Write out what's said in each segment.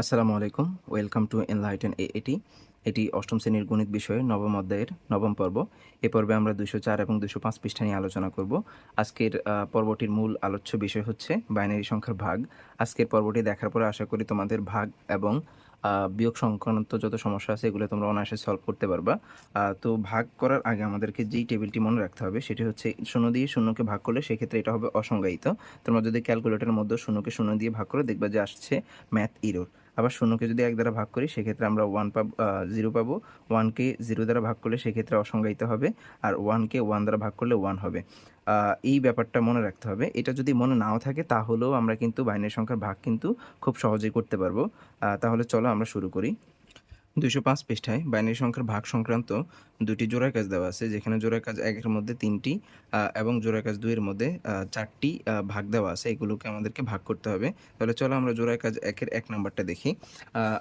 আসসালামু আলাইকুম। Welcome to enlighten এটি এটি অষ্টম শ্রেণির গণিত বিষয়ে নবম অধ্যায়ের নবম পর্ব। এ পর্বে আমরা দুশো চার এবং দুশো পাঁচ পৃষ্ঠা নিয়ে আলোচনা করব। আজকের পর্বটির মূল আলোচ্য বিষয় হচ্ছে বাইনারি সংখ্যার ভাগ। আজকের পর্বটি দেখার পরে আশা করি তোমাদের ভাগ এবং বিয়োগ সংক্রান্ত যত সমস্যা আছে এগুলো তোমরা অনায়াসে সলভ করতে পারবা। তো ভাগ করার আগে আমাদেরকে যেই টেবিলটি মনে রাখতে হবে সেটি হচ্ছে শূন্য দিয়ে শূন্যকে ভাগ করলে সেক্ষেত্রে এটা হবে অসংজ্ঞায়িত। তোমরা যদি ক্যালকুলেটরের মধ্যে শূন্যকে শূন্য দিয়ে ভাগ করে দেখবা যে আসছে ম্যাথ ইরোর আবার শূন্যকে যদি এক দ্বারা ভাগ করি, সেক্ষেত্রে আমরা ওয়ান পাব জিরো পাবো। ওয়ানকে জিরো দ্বারা ভাগ করলে সেক্ষেত্রে অসংজ্ঞায়িত হবে, আর ওয়ানকে ওয়ান দ্বারা ভাগ করলে ওয়ান হবে। এই ব্যাপারটা মনে রাখতে হবে। এটা যদি মনে নাও থাকে, তাহলেও আমরা কিন্তু বাইনের সংখ্যার ভাগ কিন্তু খুব সহজেই করতে পারব। তাহলে চলো আমরা শুরু করি। দুশো পাঁচ পৃষ্ঠায় বাইনারি সংখ্যার ভাগ সংক্রান্ত দুটি জোড়ার কাজ দেওয়া আছে, যেখানে জোড়ার কাজ একের মধ্যে তিনটি এবং জোড়ার কাজ দুইয়ের মধ্যে চারটি ভাগ দেওয়া আছে, এগুলোকে আমাদেরকে ভাগ করতে হবে। তাহলে চলো আমরা জোড়ার কাজ একের এক নাম্বারটা দেখি।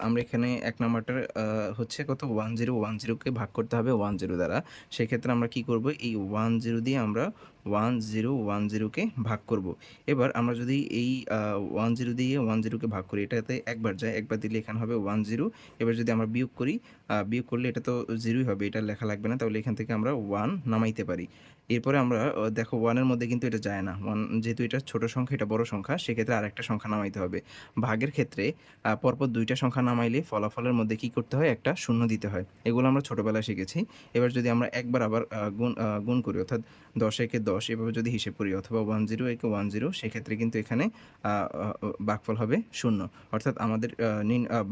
আমরা এখানে এক নাম্বারটার হচ্ছে কত? ওয়ান জিরো, ওয়ান জিরোকে ভাগ করতে হবে ওয়ান জিরো দ্বারা। সেক্ষেত্রে আমরা কি করব? এই ওয়ান জিরো দিয়ে আমরা ওয়ান জিরো, ওয়ান জিরোকে ভাগ করব। এবার আমরা যদি এই ওয়ান জিরো দিয়ে ওয়ান জিরোকে ভাগ করি, এটাতে একবার যায়, একবার দিলে এখানে হবে ওয়ান জিরো। এবার যদি আমরা বিয়োগ করি বিয়োগ করলে এটা তো জিরোই হবে, এটা লেখা লাগবে না। তাহলে এখান থেকে আমরা ওয়ান নামাইতে পারি। এরপরে আমরা দেখো ওয়ানের মধ্যে কিন্তু এটা যায় না। ওয়ান যেহেতু এটা ছোট সংখ্যা, এটা বড় সংখ্যা, সেক্ষেত্রে আরেকটা সংখ্যা নামাইতে হবে। ভাগের ক্ষেত্রে পরপর দুইটা সংখ্যা নামাইলে ফলাফলের মধ্যে কি করতে হয়? একটা শূন্য দিতে হয়। এগুলো আমরা ছোটবেলায় শিখেছি। এবার যদি আমরা একবার আবার গুণ গুণ করি, অর্থাৎ দশ একে দশ, এভাবে যদি হিসেব করি, অথবা ওয়ান জিরো একে ওয়ান জিরো সেক্ষেত্রে কিন্তু এখানে ভাগফল হবে শূন্য। অর্থাৎ আমাদের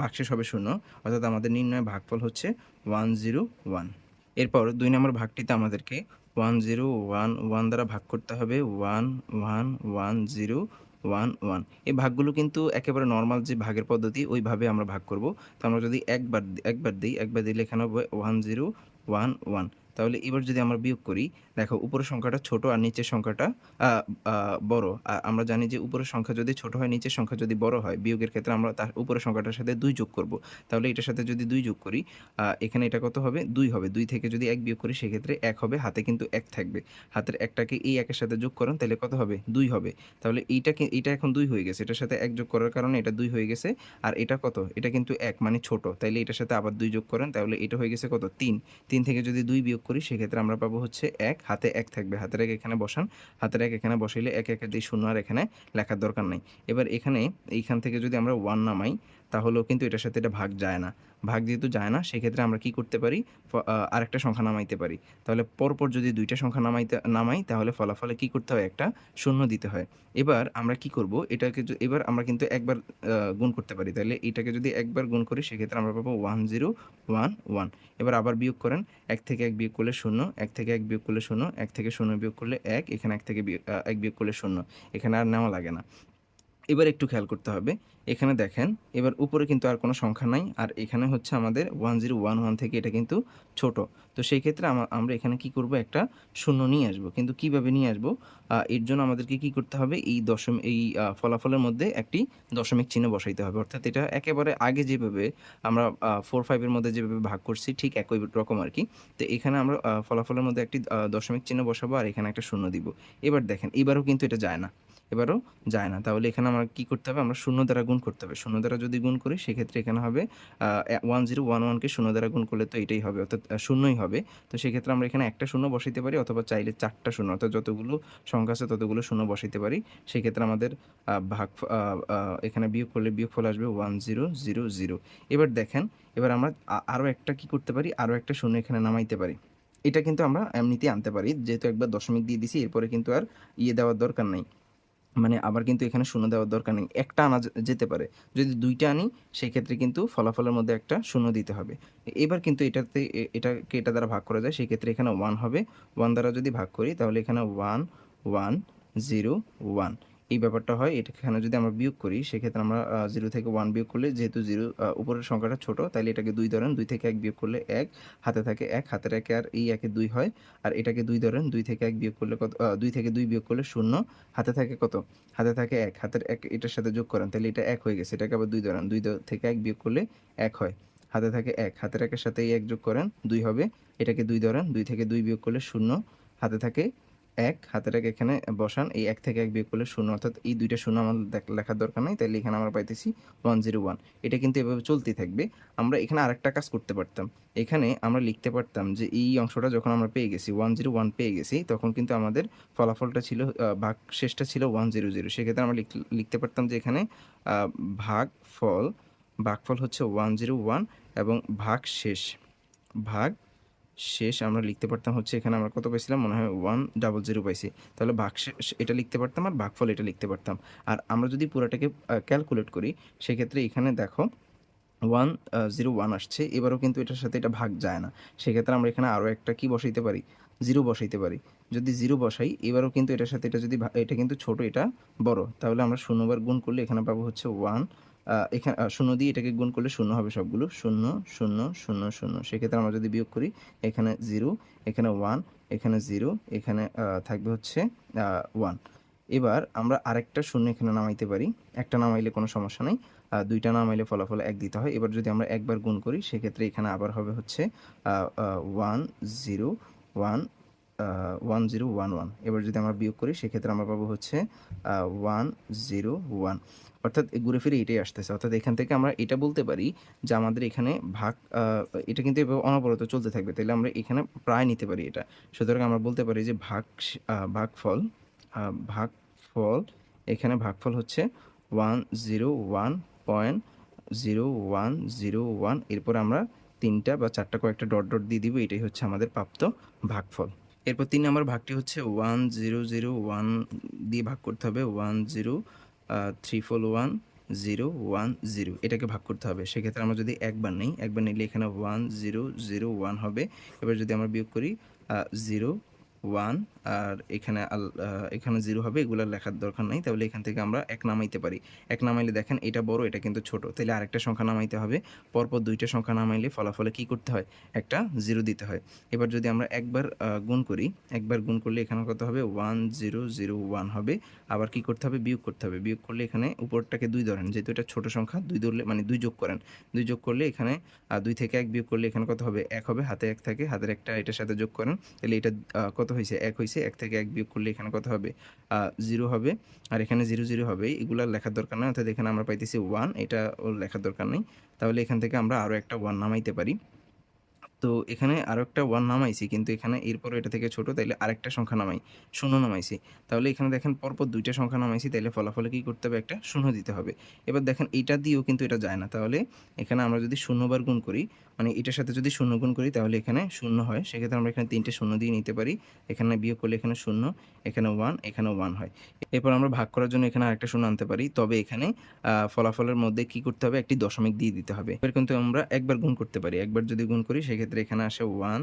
ভাগশেষ হবে শূন্য। অর্থাৎ আমাদের নির্ণয় ভাগফল হচ্ছে ওয়ান জিরো ওয়ান এরপর দুই নম্বর ভাগটিতে আমাদেরকে ওয়ান জিরো ওয়ান ওয়ান দ্বারা ভাগ করতে হবে one one one zero one one এই ভাগগুলো কিন্তু একেবারে নর্মাল যে ভাগের পদ্ধতি, ওইভাবে আমরা ভাগ করব। তো আমরা যদি একবার একবার দিই, একবার দিলে এখানে হবে ওয়ান জিরো ওয়ান ওয়ান তাহলে এবার যদি আমরা বিয়োগ করি, দেখো উপরের সংখ্যাটা ছোট আর নিচের সংখ্যাটা বড়। আর আমরা জানি যে উপরের সংখ্যা যদি ছোট হয়, নিচের সংখ্যা যদি বড় হয়, বিয়োগের ক্ষেত্রে আমরা তার উপরের সংখ্যাটার সাথে দুই যোগ করব। তাহলে এটার সাথে যদি দুই যোগ করি এখানে এটা কত হবে? দুই হবে। দুই থেকে যদি এক বিয়োগ করি, সেক্ষেত্রে এক হবে। হাতে কিন্তু এক থাকবে। হাতের একটাকে এই একের সাথে যোগ করেন, তাহলে কত হবে? দুই হবে। তাহলে এইটাকে এটা এখন দুই হয়ে গেছে। এটার সাথে এক যোগ করার কারণে এটা দুই হয়ে গেছে। আর এটা কত? এটা কিন্তু এক মানে ছোট। তাইলে এটার সাথে আবার দুই যোগ করেন, তাহলে এটা হয়ে গেছে কত? তিন। তিন থেকে যদি দুই বিয়োগ করি, সেক্ষেত্রে আমরা পাবো হচ্ছে এক, হাতে এক থাকবে। হাতের এক এখানে বসান, হাতের এক এখানে বসাইলে এক এক দিয়ে শূন্য আর এখানে লেখার দরকার নাই। এবার এখানে, এইখান থেকে যদি আমরা ওয়ান নামাই, তাহলেও কিন্তু এটার সাথে এটা ভাগ যায় না। ভাগ যেহেতু যায় না, সেক্ষেত্রে আমরা কি করতে পারি? আরেকটা সংখ্যা নামাইতে পারি। তাহলে পরপর যদি দুইটা সংখ্যা নামাইতে, নামাই, তাহলে ফলাফলে কি করতে হয়? একটা শূন্য দিতে হয়। এবার আমরা কি করব? এটাকে এবার আমরা কিন্তু একবার গুণ করতে পারি। তাহলে এটাকে যদি একবার গুণ করি, সেক্ষেত্রে আমরা পাবো ওয়ান জিরো, ওয়ান ওয়ান। এবার আবার বিয়োগ করেন, এক থেকে এক বিয়োগ করলে শূন্য, এক থেকে এক বিয়োগ করলে শূন্য, এক থেকে শূন্য বিয়োগ করলে এক, এখানে এক থেকে এক বিয়োগ করলে শূন্য। এখানে আর নেওয়া লাগে না। এবার একটু খেয়াল করতে হবে। এখানে দেখেন, এবার উপরে কিন্তু আর কোনো সংখ্যা নাই, আর এখানে হচ্ছে আমাদের ওয়ান জিরো ওয়ান ওয়ান থেকে এটা কিন্তু ছোট। তো সেই ক্ষেত্রে আমরা এখানে কি করব? একটা শূন্য নিয়ে আসব। কিন্তু কীভাবে নিয়ে আসব? এর জন্য আমাদেরকে কি করতে হবে? এই দশম, এই ফলাফলের মধ্যে একটি দশমিক চিহ্ন বসাইতে হবে। অর্থাৎ এটা একেবারে আগে যেভাবে আমরা ফোর ফাইভের মধ্যে যেভাবে ভাগ করছি, ঠিক একই রকম আর কি। তো এখানে আমরা ফলাফলের মধ্যে একটি দশমিক চিহ্ন বসাবো, আর এখানে একটা শূন্য দিব। এবার দেখেন, এবারও কিন্তু এটা যায় না। এবারও যায় না। তাহলে এখানে আমরা কি করতে হবে? আমরা শূন্য দ্বারা গুণ করতে হবে। শূন্য দ্বারা যদি গুণ করি, সেক্ষেত্রে এখানে হবে ওয়ান জিরো ওয়ান ওয়ানকে শূন্য দ্বারা গুণ করলে তো এটাই হবে, অর্থাৎ শূন্যই হবে। তো সেক্ষেত্রে আমরা এখানে একটা শূন্য বসাইতে পারি, অথবা চাইলে চারটা শূন্য, অর্থাৎ যতগুলো সংখ্যা আছে ততগুলো শূন্য বসাইতে পারি। সেক্ষেত্রে আমাদের ভাগ এখানে বিয়োগ করলে বিয়োগফল আসবে ওয়ান জিরো জিরো জিরো এবার দেখেন, এবার আমরা আরও একটা কি করতে পারি? আরও একটা শূন্য এখানে নামাইতে পারি। এটা কিন্তু আমরা এমনিতেই আনতে পারি, যেহেতু একবার দশমিক দিয়ে দিছি, এরপরে কিন্তু আর ইয়ে দেওয়ার দরকার নেই। মানে আবার কিন্তু এখানে শূন্য দেওয়ার দরকার নেই। একটা আনা যেতে পারে। যদি দুইটা আনি, সেক্ষেত্রে কিন্তু ফলাফলের মধ্যে একটা শূন্য দিতে হবে। এবার কিন্তু এটাতে এটাকে এটা দ্বারা ভাগ করা যায়। সেই ক্ষেত্রে এখানে ওয়ান হবে। ওয়ান দ্বারা যদি ভাগ করি, তাহলে এখানে ওয়ান ওয়ান জিরো ওয়ান এই ব্যাপারটা হয়, এটা এখানে যদি আমরা বিয়োগ করি, সেক্ষেত্রে আমরা জিরো থেকে ওয়ান বিয়োগ করলে যেহেতু জিরো উপরের সংখ্যাটা ছোট তাহলে এটাকে দুই ধরেন, দুই থেকে এক বিয়োগ করলে এক, হাতে থাকে এক, হাতের একে আর এই একে দুই হয়, আর এটাকে দুই ধরেন, দুই থেকে এক বিয়োগ করলে কত দুই থেকে দুই বিয়োগ করলে শূন্য, হাতে থাকে কত? হাতে থাকে এক, হাতের এক এটার সাথে যোগ করেন তাহলে এটা এক হয়ে গেছে, এটাকে আবার দুই ধরেন, দুই থেকে এক বিয়োগ করলে এক হয়, হাতে থাকে এক, হাতের একের সাথে এই এক যোগ করেন, দুই হবে, এটাকে দুই ধরেন, দুই থেকে দুই বিয়োগ করলে শূন্য, হাতে থাকে এক হাতের এক এখানে বসান। এই এক থেকে এক বিয়োগ করলে শূন্য, অর্থাৎ এই দুইটা শূন্য আমাদের লেখার দরকার নাই, তাইলে এখানে আমরা পাইতেছি ওয়ান জিরো ওয়ান এটা কিন্তু এভাবে চলতেই থাকবে। আমরা এখানে আরেকটা কাজ করতে পারতাম। এখানে আমরা লিখতে পারতাম যে এই অংশটা যখন আমরা পেয়ে গেছি ওয়ান জিরো ওয়ান পেয়ে গেছি, তখন কিন্তু আমাদের ফলাফলটা ছিল ভাগ শেষটা ছিল ওয়ান জিরো জিরো সেক্ষেত্রে আমরা লিখ- লিখতে পারতাম যে এখানে ভাগ ফল, ভাগফল হচ্ছে ওয়ান জিরো ওয়ান এবং ভাগ শেষ। ভাগ শেষ আমরা লিখতে পারতাম হচ্ছে এখানে আমরা কত পাইছিলাম? মনে হয় ওয়ান ডাবল জিরো পাইছি। তাহলে ভাগ শেষ এটা লিখতে পারতাম আর ভাগফল এটা লিখতে পারতাম। আর আমরা যদি পুরোটাকে ক্যালকুলেট করি, সেক্ষেত্রে এখানে দেখো ওয়ান জিরো ওয়ান আসছে। এবারও কিন্তু এটার সাথে এটা ভাগ যায় না। সেক্ষেত্রে আমরা এখানে আরও একটা কি বসাইতে পারি? জিরো বসাইতে পারি। যদি জিরো বসাই, এবারও কিন্তু এটার সাথে এটা যদি এটা কিন্তু ছোট, এটা বড়। তাহলে আমরা শূন্যবার গুণ করলে এখানে পাবো হচ্ছে ওয়ান এখানে শূন্য দিয়ে এটাকে গুণ করলে শূন্য হবে সবগুলো। শূন্য শূন্য শূন্য শূন্য। সেক্ষেত্রে আমরা যদি বিয়োগ করি, এখানে জিরো, এখানে ওয়ান এখানে জিরো, এখানে থাকবে হচ্ছে ওয়ান এবার আমরা আরেকটা শূন্য এখানে নামাইতে পারি। একটা নামাইলে কোনো সমস্যা নেই। দুইটা নামাইলে ফলাফল এক দিতে হয়। এবার যদি আমরা একবার গুণ করি, সেক্ষেত্রে এখানে আবার হবে হচ্ছে one zero one one zero one one এবার যদি আমরা বিয়োগ করি, সেক্ষেত্রে আমরা পাবো হচ্ছে ওয়ান জিরো ওয়ান অর্থাৎ ঘুরে ফিরে এটাই আসতেছে। অর্থাৎ এখান থেকে আমরা এটা বলতে পারি যে আমাদের এখানে ভাগ এটা কিন্তু অনবরত চলতে থাকবে। তাহলে আমরা এখানে প্রায় নিতে পারি এটা। সুতরাং আমরা বলতে পারি যে ভাগ ভাগফল ভাগফল, এখানে ভাগফল হচ্ছে one zero one point zero one zero one. এরপর আমরা তিনটা বা চারটা কয়েকটা ডট ডট দিয়ে দিব, এটাই হচ্ছে আমাদের প্রাপ্ত ভাগফল। এরপর তিন নম্বর ভাগটি হচ্ছে ওয়ান জিরো জিরো ওয়ান দিয়ে ভাগ করতে হবে, one zero three four one zero one zero এটাকে ভাগ করতে হবে। সেক্ষেত্রে আমরা যদি একবার নেই, একবার নিলে এখানে ওয়ান জিরো জিরো ওয়ান হবে। এবার যদি আমরা বিয়োগ করি জিরো ওয়ান আর এখানে এখানে জিরো হবে, এগুলো লেখার দরকার নাই, তাহলে এখান থেকে আমরা এক নামাইতে পারি। এক নামাইলে দেখেন এটা বড়, এটা কিন্তু ছোট, তাহলে আরেকটা সংখ্যা নামাইতে হবে। পরপর দুইটা সংখ্যা নামাইলে ফলাফলে কি করতে হয়? একটা জিরো দিতে হয়। এবার যদি আমরা একবার গুণ করি, একবার গুণ করলে এখানে কত হবে? ওয়ান জিরো জিরো ওয়ান হবে। আবার কি করতে হবে? বিয়োগ করতে হবে। বিয়োগ করলে এখানে উপরটাকে দুই ধরেন, যেহেতু এটা ছোট সংখ্যা, দুই ধরলে মানে দুই যোগ করেন, দুই যোগ করলে এখানে দুই থেকে এক বিয়োগ করলে এখানে কত হবে? এক হবে, হাতে এক থাকে, হাতের একটা এটার সাথে যোগ করেন, তাহলে এটা কত হয়েছে এক হয়েছে এক থেকে এক বিয়োগ করলে এখানে কত হবে? জিরো হবে। আর এখানে জিরো জিরো হবে এগুলার লেখার দরকার নেই। অর্থাৎ এখানে আমরা পাইতেছি ওয়ান এটা ওর লেখার দরকার নেই। তাহলে এখান থেকে আমরা আরও একটা ওয়ান নামাইতে পারি। তো এখানে আরও একটা ওয়ান নামাইছি, কিন্তু এখানে এরপর এটা থেকে ছোট, তাইলে আরেকটা সংখ্যা নামাই, শূন্য নামাইছি। তাহলে এখানে দেখেন পরপর দুইটা সংখ্যা নামাইছি, তাইলে ফলাফলে কি করতে হবে? একটা শূন্য দিতে হবে। এবার দেখেন এইটা দিয়েও কিন্তু এটা যায় না। তাহলে এখানে আমরা যদি শূন্যবার গুণ করি মানে এটার সাথে যদি শূন্য গুণ করি, তাহলে এখানে শূন্য হয়। সেক্ষেত্রে আমরা এখানে তিনটে শূন্য দিয়ে নিতে পারি। এখানে বিয়োগ করলে এখানে শূন্য, এখানে ওয়ান এখানে ওয়ান হয়। এরপর আমরা ভাগ করার জন্য এখানে আরেকটা শূন্য আনতে পারি। তবে এখানে ফলাফলের মধ্যে কি করতে হবে? একটি দশমিক দিয়ে দিতে হবে। এবার কিন্তু আমরা একবার গুণ করতে পারি। একবার যদি গুণ করি, সেক্ষেত্রে এখানে আসে ওয়ান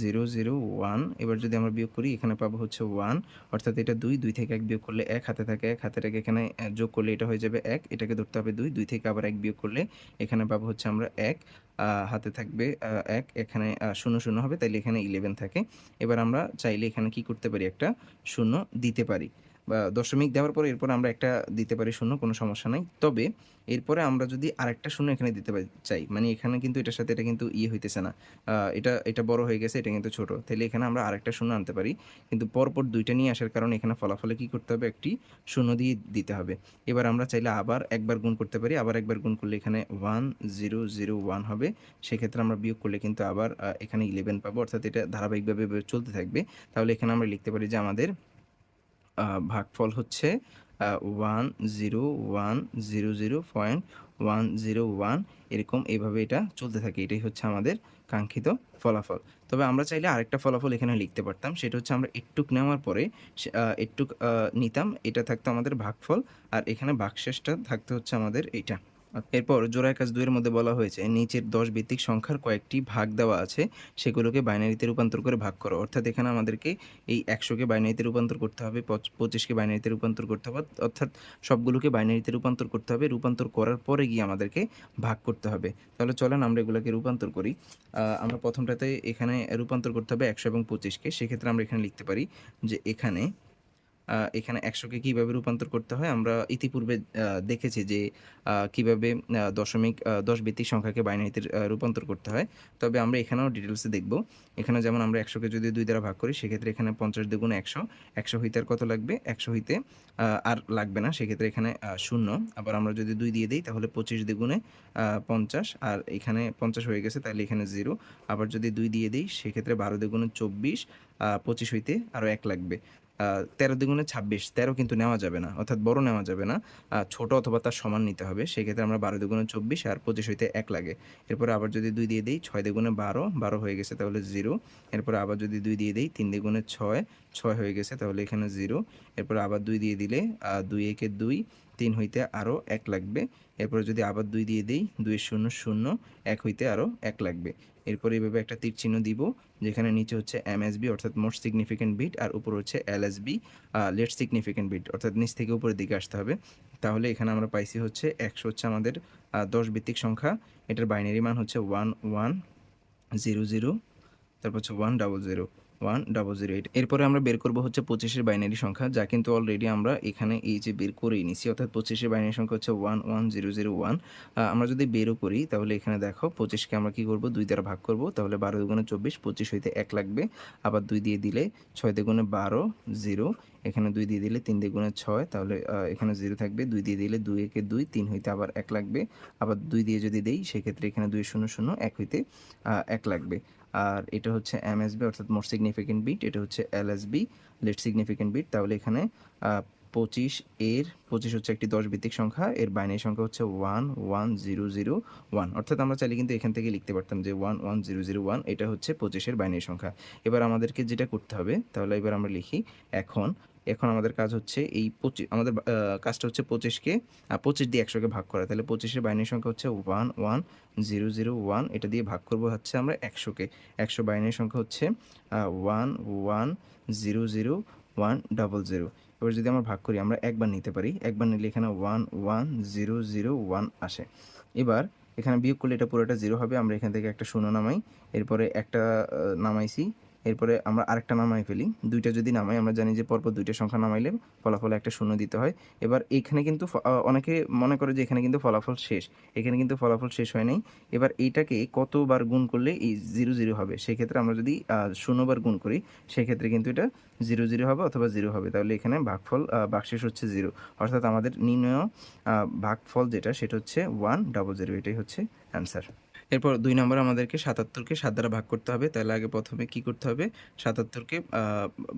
জিরো জিরো ওয়ান এবার যদি আমরা বিয়োগ করি, এখানে পাবো হচ্ছে ওয়ান অর্থাৎ এটা দুই দুই থেকে এক বিয়োগ করলে এক হাতে থাকে। এক হাতে থেকে এখানে যোগ করলে এটা হয়ে যাবে এক। এটাকে ধরতে হবে দুই দুই থেকে আবার এক বিয়োগ করলে এখানে পাবো হচ্ছে আমরা এক। হাতে থাকবে এক। এখানে শূন্য শূন্য হবে, তাইলে এখানে ইলেভেন থাকে। এবার আমরা চাইলে এখানে কি করতে পারি? একটা শূন্য দিতে পারি। দশমিক দেওয়ার পরে এরপর আমরা একটা দিতে পারি শূন্য, কোনো সমস্যা নাই। তবে এরপরে আমরা যদি আরেকটা শূন্য এখানে দিতে চাই মানে এখানে কিন্তু এটার সাথে এটা কিন্তু ইয়ে হইতেছে না। এটা এটা বড় হয়ে গেছে, এটা কিন্তু ছোট। তাহলে এখানে আমরা আরেকটা শূন্য আনতে পারি, কিন্তু পরপর দুইটা নিয়ে আসার কারণে এখানে ফলাফলে কি করতে হবে? একটি শূন্য দিয়ে দিতে হবে। এবার আমরা চাইলে আবার একবার গুণ করতে পারি, আবার একবার গুণ করলে এখানে ওয়ান, জিরো জিরো, ওয়ান হবে। সেক্ষেত্রে আমরা বিয়োগ করলে কিন্তু আবার এখানে ইলেভেন পাবো। অর্থাৎ এটা ধারাবাহিকভাবে চলতে থাকবে। তাহলে এখানে আমরা লিখতে পারি যে আমাদের ভাগফল হচ্ছে one zero one zero zero point one zero one এরকম এইভাবে এটা চলতে থাকে, এটাই হচ্ছে আমাদের কাঙ্ক্ষিত ফলাফল। তবে আমরা চাইলে আরেকটা ফলাফল এখানে লিখতে পারতাম, সেটা হচ্ছে আমরা একটুক নেওয়ার পরে একটুক নিতাম, এটা থাকতো আমাদের ভাগফল, আর এখানে ভাগশেষটা থাকতে হচ্ছে আমাদের এইটা। এরপর জোড়ায় কাজ দুইয়ের মধ্যে বলা হয়েছে, নিচের দশ ভিত্তিক সংখ্যার কয়েকটি ভাগ দেওয়া আছে, সেগুলোকে বাইনারিতে রূপান্তর করে ভাগ করো। অর্থাৎ এখানে আমাদেরকে এই একশোকে বাইনারিতে রূপান্তর করতে হবে, পঁচ- পঁচিশকে বাইনারিতে রূপান্তর করতে হবে, অর্থাৎ সবগুলোকে বাইনারিতে রূপান্তর করতে হবে। রূপান্তর করার পরে গিয়ে আমাদেরকে ভাগ করতে হবে। তাহলে চলেন আমরা এগুলোকে রূপান্তর করি। আমরা প্রথমটাতে এখানে রূপান্তর করতে হবে একশো এবং পঁচিশকে। সেক্ষেত্রে আমরা এখানে লিখতে পারি যে এখানে এখানে একশোকে কীভাবে রূপান্তর করতে হয়? আমরা ইতিপূর্বে দেখেছি যে কীভাবে দশমিক দশ ভিত্তিক সংখ্যাকে বাইনারিতে রূপান্তর করতে হয়। তবে আমরা এখানেও ডিটেলসে দেখব। এখানে যেমন আমরা একশোকে যদি দুই দ্বারা ভাগ করি, সেক্ষেত্রে এখানে পঞ্চাশ দ্বিগুণ একশো। একশো হইতে আর কত লাগবে? একশো হইতে আর লাগবে না। সেক্ষেত্রে এখানে শূন্য। আবার আমরা যদি দুই দিয়ে দিই, তাহলে পঁচিশ দ্বিগুণে পঞ্চাশ। আর এখানে পঞ্চাশ হয়ে গেছে, তাহলে এখানে জিরো আবার যদি দুই দিয়ে দিই, সেক্ষেত্রে বারো দ্বিগুণে চব্বিশ পঁচিশ হইতে আরও এক লাগবে। তেরো দ্বিগুণে ছাব্বিশ, তেরো কিন্তু নেওয়া যাবে না, অর্থাৎ বড় নেওয়া যাবে না। ছোট অথবা তার সমান নিতে হবে, সেক্ষেত্রে আমরা বারো দ্বিগুণে চব্বিশ আর পঁচিশ হইতে এক লাগে। এরপরে আবার যদি দুই দিয়ে দিই, ছয় দ্বিগুণে বারো বারো হয়ে গেছে তাহলে জিরো। এরপরে আবার যদি দুই দিয়ে দিই, তিন দ্বিগুণে ছয় ছয় হয়ে গেছে, তাহলে এখানে জিরো এরপর আবার দুই দিয়ে দিলে দুই একে দুই, তিন হইতে আরও এক লাগবে। এরপর যদি আবার দুই দিয়ে দিই, দুই শূন্য শূন্য, এক হইতে আরও এক লাগবে। এরপরে এইভাবে একটা তীর চিহ্ন দিব, যেখানে নিচে হচ্ছে এমএসবি অর্থাৎ মোস্ট সিগনিফিকেন্ট বিট আর উপর হচ্ছে L LSB least significant bit অর্থাৎ নিচ থেকে উপরের দিকে আসতে হবে। তাহলে এখানে আমরা পাইছি হচ্ছে একশো হচ্ছে আমাদের দশ ভিত্তিক সংখ্যা। এটার বাইনারি মান হচ্ছে ওয়ান ওয়ান জিরো জিরো তারপর হচ্ছে one double zero one double zero eight এরপরে আমরা বের করব হচ্ছে পঁচিশের বাইনারি সংখ্যা, যা কিন্তু অলরেডি আমরা এখানে এই যে বের করেই নিছি অর্থাৎ পঁচিশের বাইনারি সংখ্যা হচ্ছে one one zero zero one আমরা যদি বেরও করি, তাহলে এখানে দেখো পঁচিশকে আমরা কি করব? দুই দ্বারা ভাগ করব, তাহলে বারো দুগুণে চব্বিশ, পঁচিশ হইতে এক লাগবে। আবার দুই দিয়ে দিলে ছয় দুগুণে বারো জিরো এখানে দুই দিয়ে দিলে তিন দ্বিগুণে ছয়, তাহলে এখানে জিরো থাকবে। দুই দিয়ে দিলে দুই একে দুই, তিন হইতে আবার এক লাগবে। আবার দুই দিয়ে যদি দেই, সেক্ষেত্রে এখানে দুই শূন্য শূন্য এক হইতে এক লাগবে। আর এটা হচ্ছে এমএসবি অর্থাৎ মোর সিগনিফিকেন্ট বিট এটা হচ্ছে L LSB least significant bit তাহলে এখানে পঁচিশ এর, পঁচিশ হচ্ছে একটি দশ ভিত্তিক সংখ্যা, এর বাইনারি সংখ্যা হচ্ছে one one zero zero one অর্থাৎ আমরা চাইলে কিন্তু এখান থেকে লিখতে পারতাম যে one one zero zero one এটা হচ্ছে পঁচিশের বাইনারি সংখ্যা। এবার আমাদেরকে যেটা করতে হবে, তাহলে এবার আমরা লিখি, এখন এখন আমাদের কাজ হচ্ছে এই পঁচিশ আমাদের কাজটা হচ্ছে পঁচিশকে পঁচিশ দিয়ে একশোকে ভাগ করা। তাহলে পঁচিশের বাইনারি সংখ্যা হচ্ছে one one, zero zero, one. এটা দিয়ে ভাগ করব হচ্ছে আমরা একশোকে। একশো বাইনারি সংখ্যা হচ্ছে one one, zero zero, one, double zero. এবার যদি আমরা ভাগ করি, আমরা একবার নিতে পারি। একবার নিলে এখানে one one, zero zero, one আসে। এবার এখানে বিয়োগ করলে এটা পুরোটা জিরো হবে। আমরা এখান থেকে একটা শূন্য নামাই। এরপরে একটা নামাইছি। এরপরে আমরা আরেকটা নামাই ফেলি। দুইটা যদি নামাই, আমরা জানি যে পরপর দুইটা সংখ্যা নামাইলে ফলাফল একটা শূন্য দিতে হয়। এবার এখানে কিন্তু অনেকে মনে করে যে এখানে কিন্তু ফলাফল শেষ। এখানে কিন্তু ফলাফল শেষ হয় নাই। এবার এইটাকে কতবার গুণ করলে এই জিরো জিরো হবে? সেক্ষেত্রে আমরা যদি শূন্যবার গুণ করি, সেক্ষেত্রে কিন্তু এটা জিরো জিরো হবে অথবা জিরো হবে। তাহলে এখানে ভাগফল ভাগশেষ হচ্ছে জিরো। অর্থাৎ আমাদের নির্ণয় ভাগফল যেটা, সেটা হচ্ছে ওয়ান ডাবল জিরো এটাই হচ্ছে অ্যান্সার এরপর দুই নম্বর আমাদেরকে সাতাত্তরকে সাত দ্বারা ভাগ করতে হবে। তাহলে আগে প্রথমে কি করতে হবে? সাতাত্তরকে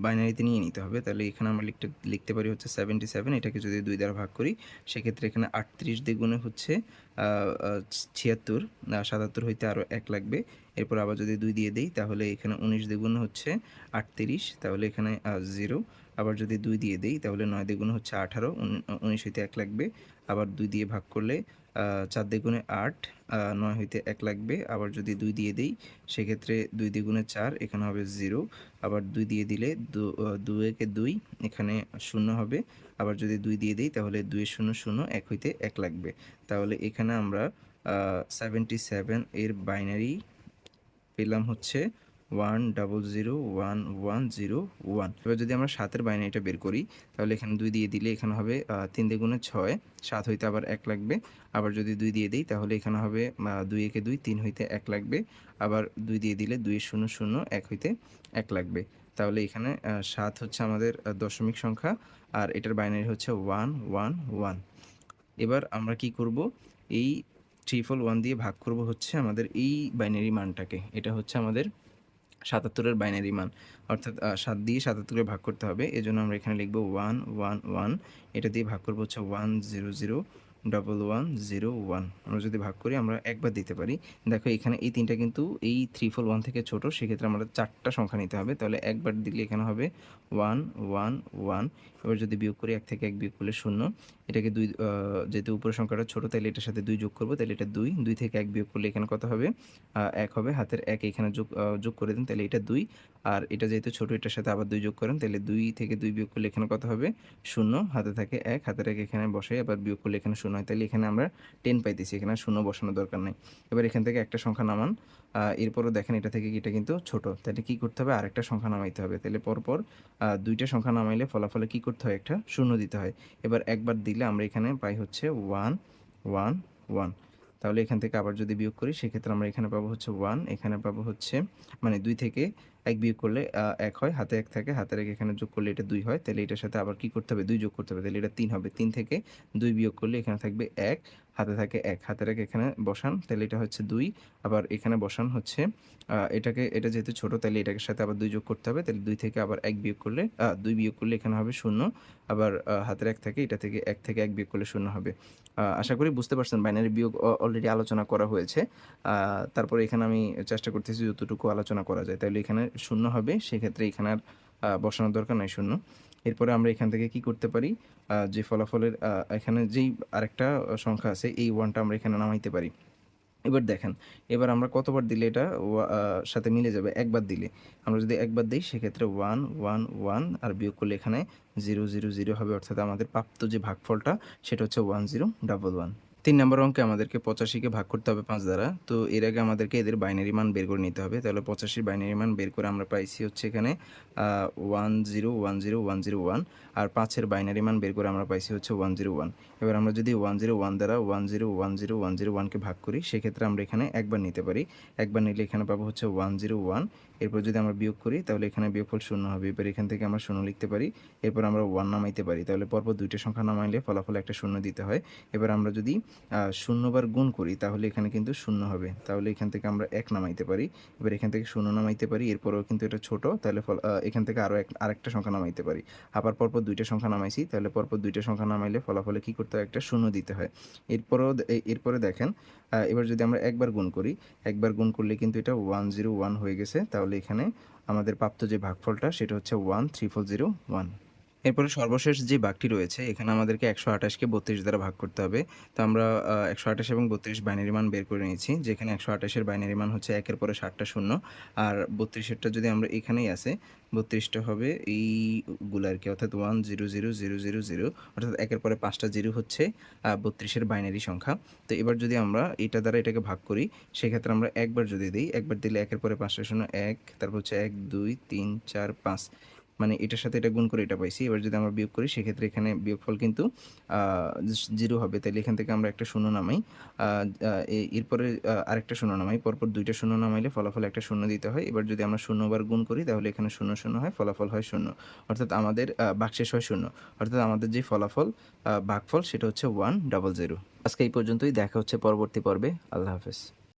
বাইনারিতে নিয়ে নিতে হবে। তাহলে এখানে আমরা লিখতে লিখতে পারি হচ্ছে সেভেন্টি সেভেন এটাকে যদি দুই দ্বারা ভাগ করি, সেক্ষেত্রে এখানে আটত্রিশ দ্বিগুণে হচ্ছে ছিয়াত্তর। সাতাত্তর হইতে আরও এক লাগবে। এরপর আবার যদি দুই দিয়ে দিই, তাহলে এখানে উনিশ দ্বিগুণ হচ্ছে আটত্রিশ। তাহলে এখানে জিরো আবার যদি দুই দিয়ে দিই, তাহলে নয় দ্বিগুণ হচ্ছে আঠারো। উনিশ হইতে এক লাগবে। আবার দুই দিয়ে ভাগ করলে চার দ্বিগুণে আট নয় হইতে এক লাগবে। আবার যদি দুই দিয়ে দিই, সেক্ষেত্রে দুই দ্বিগুণে চার, এখানে হবে জিরো। আবার দুই দিয়ে দিলে দু একে দুই, এখানে শূন্য হবে। আবার যদি দুই দিয়ে দিই, তাহলে দুই শূন্য শূন্য এক হইতে এক লাগবে। তাহলে এখানে আমরা সেভেন্টি সেভেন এর বাইনারি পেলাম হচ্ছে one zero one one zero one এবার যদি আমরা সাতের বাইনারিটা বের করি, তাহলে এখানে দুই দিয়ে দিলে এখানে হবে তিন দ্বিগুণে ছয়। সাত হইতে আবার এক লাগবে। আবার যদি দুই দিয়ে দিই, তাহলে এখানে হবে দুই একে দুই, তিন হইতে এক লাগবে। আবার দুই দিয়ে দিলে দুই শূন্য শূন্য, এক হইতে এক লাগবে। তাহলে এখানে সাত হচ্ছে আমাদের দশমিক সংখ্যা, আর এটার বাইনারি হচ্ছে ওয়ান ওয়ান ওয়ান এবার আমরা কি করব? এই ট্রিপল ওয়ান দিয়ে ভাগ করব হচ্ছে আমাদের এই বাইনারি মানটাকে। এটা হচ্ছে আমাদের সাতাত্তরের বাইনারি মান। অর্থাৎ সাত দিয়ে সাতাত্তরে ভাগ করতে হবে। এজন্য আমরা এখানে লিখব ওয়ান ওয়ান ওয়ান এটা দিয়ে ভাগ করব হচ্ছে one zero zero double one zero one আমরা যদি ভাগ করি, আমরা একবার দিতে পারি। দেখো, এখানে এই তিনটা কিন্তু এই থ্রি ফোর ওয়ান থেকে ছোট, সেক্ষেত্রে আমরা চারটা সংখ্যা নিতে হবে। তাহলে একবার দিলে এখানে হবে ওয়ান ওয়ান ওয়ান এবার যদি বিয়োগ করি, এক থেকে এক বিয়োগ করলে শূন্য। এটাকে দুই যেহেতু উপরের সংখ্যাটা ছোট, তাহলে এটার সাথে দুই যোগ করব, তাহলে এটা দুই। দুই থেকে এক বিয়োগ করলে এখানে কত হবে? এক হবে। হাতের এক এখানে যোগ যোগ করে দিন, তাহলে এটা দুই। আর এটা যেহেতু ছোট, এটার সাথে আবার দুই যোগ করেন, তাহলে দুই থেকে দুই বিয়োগ করলে এখানে কত হবে? শূন্য। হাতে থাকে এক, হাতের এক এখানে বসে, আবার বিয়োগ করলে এখানে শূন্য। হয় তাহলে এখানে আমরা টেন পাইতেছি, এখানে শূন্য বসানোর দরকার নেই। এবার এখান থেকে একটা সংখ্যা নামান এরপরও দেখেন এটা থেকে এটা কিন্তু ছোট। তাহলে কি করতে হবে? আরেকটা সংখ্যা নামাইতে হবে। তাহলে পরপর দুইটা সংখ্যা নামাইলে ফলাফলে কি করতে হয়? একটা শূন্য দিতে হয়। এবার একবার দিলে আমরা এখানে পাই হচ্ছে ওয়ান ওয়ান ওয়ান তাহলে এখান থেকে আবার যদি বিয়োগ করি, সেক্ষেত্রে আমরা এখানে পাবো হচ্ছে ওয়ান এখানে পাবো হচ্ছে মানে দুই থেকে এক বিয়োগ করলে এক হয়, হাতে এক থাকে, হাতে এক এখানে যোগ করলে এটা দুই হয়, তাহলে এটার সাথে আবার কি করতে হবে? দুই যোগ করতে হবে, তাহলে এটা তিন হবে। তিন থেকে দুই বিয়োগ করলে এখানে থাকবে এক, হাতে থাকে এক হাতে এক এখানে বসান, তাহলে এটা হচ্ছে দুই, আবার এখানে বসান হচ্ছে এটাকে, এটা যেহেতু ছোট, তাহলে এটাকে সাথে আবার দুই যোগ করতে হবে, তাহলে দুই থেকে আবার এক বিয়োগ করলে দুই বিয়োগ করলে এখানে হবে শূন্য, আবার হাতের এক থাকে, এটা থেকে এক থেকে এক বিয়োগ করলে শূন্য হবে। আশা করি বুঝতে পারছেন বাইনারি বিয়োগ অলরেডি আলোচনা করা হয়েছে। তারপরে এখানে আমি চেষ্টা করতেছি যতটুকু আলোচনা করা যায়। তাহলে এখানে শূন্য হবে, সেক্ষেত্রে এখানে আর বসানোর দরকার নাই শূন্য। এরপরে আমরা এখান থেকে কি করতে পারি? যে ফলাফলের এখানে যেই আরেকটা সংখ্যা আছে, এই ওয়ানটা আমরা এখানে নামাইতে পারি। এবার দেখেন, এবার আমরা কতবার দিলে এটা সাথে মিলে যাবে? একবার দিলে। আমরা যদি একবার দিই, সেক্ষেত্রে ওয়ান ওয়ান ওয়ান আর বিয়োগ করলে এখানে জিরো জিরো জিরো হবে। অর্থাৎ আমাদের প্রাপ্ত যে ভাগফলটা, সেটা হচ্ছে ওয়ান, জিরো, ডাবল ওয়ান। তিন নম্বর অঙ্কে আমাদেরকে পঁচাশিকে ভাগ করতে হবে পাঁচ দ্বারা। তো এর আগে আমাদেরকে এদের বাইনারি মান বের করে নিতে হবে। তাহলে পঁচাশির বাইনারি মান বের করে আমরা পাইছি হচ্ছে এখানে one zero one zero one zero one আর পাঁচের বাইনারি মান বের করে আমরা পাইছি হচ্ছে ওয়ান জিরো ওয়ান এবার আমরা যদি ওয়ান জিরো ওয়ান দ্বারা one zero one zero one zero ওয়ানকে ভাগ করি, সেক্ষেত্রে আমরা এখানে একবার নিতে পারি। একবার নিলে এখানে পাবো হচ্ছে ওয়ান জিরো ওয়ান এরপর যদি আমরা বিয়োগ করি, তাহলে এখানে বিয়োগফল শূন্য হবে। এবার এখান থেকে আমরা শূন্য লিখতে পারি। এরপর আমরা ওয়ান নামাইতে পারি। তাহলে পরপর দুইটা সংখ্যা নামাইলে ফলাফল একটা শূন্য দিতে হয়। এবার আমরা যদি শূন্যবার গুণ করি, তাহলে এখানে কিন্তু শূন্য হবে। তাহলে এখান থেকে আমরা এক নামাইতে পারি। এবার এখান থেকে শূন্য নামাইতে পারি, এরপরেও কিন্তু এটা ছোট, তাহলে ফল এখান থেকে আরও এক আরেকটা সংখ্যা নামাইতে পারি। আবার পরপর দুইটা সংখ্যা নামাইছি, তাহলে পরপর দুইটা সংখ্যা নামাইলে ফলাফলে কি করতে হয়? একটা শূন্য দিতে হয়। এরপরেও এরপরে দেখেন এবার যদি আমরা একবার গুণ করি, একবার গুণ করলে কিন্তু এটা ওয়ান জিরো ওয়ান হয়ে গেছে। তাহলে এখানে আমাদের প্রাপ্ত যে ভাগফলটা, সেটা হচ্ছে one three four zero one. এরপরে সর্বশেষ যে বাঘটি রয়েছে, এখানে আমাদেরকে একশো আঠাশকে বত্রিশ দ্বারা ভাগ করতে হবে। তো আমরা একশো আঠাশ এবং বত্রিশ বাইনারি মান বের করে নিয়েছি, যেখানে একশো আঠাশের বাইনারি মান হচ্ছে একের পরে ষাটটা শূন্য। আর বত্রিশেরটা যদি আমরা এখানেই আছে বত্রিশটা হবে এইগুলো আর কি, অর্থাৎ one zero zero zero zero zero অর্থাৎ একের পরে পাঁচটা জিরো হচ্ছে বত্রিশের বাইনারি সংখ্যা। তো এবার যদি আমরা এটা দ্বারা এটাকে ভাগ করি, সেক্ষেত্রে আমরা একবার যদি দিই, একবার দিলে একের পরে পাঁচটা শূন্য, এক, তারপর হচ্ছে এক, দুই, তিন, চার, পাঁচ। মানে এটার সাথে এটা গুণ করে এটা পাইছি। এবার যদি আমরা বিয়োগ করি, সেক্ষেত্রে এখানে বিয়োগফল কিন্তু জিরো হবে। তাহলে এখান থেকে আমরা একটা শূন্য নামাই। এরপরে আরেকটা শূন্য নামাই। পরপর দুইটা শূন্য নামাইলে ফলাফল একটা শূন্য দিতে হয়। এবার যদি আমরা শূন্যবার গুণ করি, তাহলে এখানে শূন্য শূন্য হয়, ফলাফল হয় শূন্য। অর্থাৎ আমাদের ভাগশেষ হয় শূন্য। অর্থাৎ আমাদের যে ফলাফল ভাগফল, সেটা হচ্ছে ওয়ান, ডাবল জিরো। আজকে এই পর্যন্তই। দেখা হচ্ছে পরবর্তী পর্বে। আল্লাহ হাফেজ।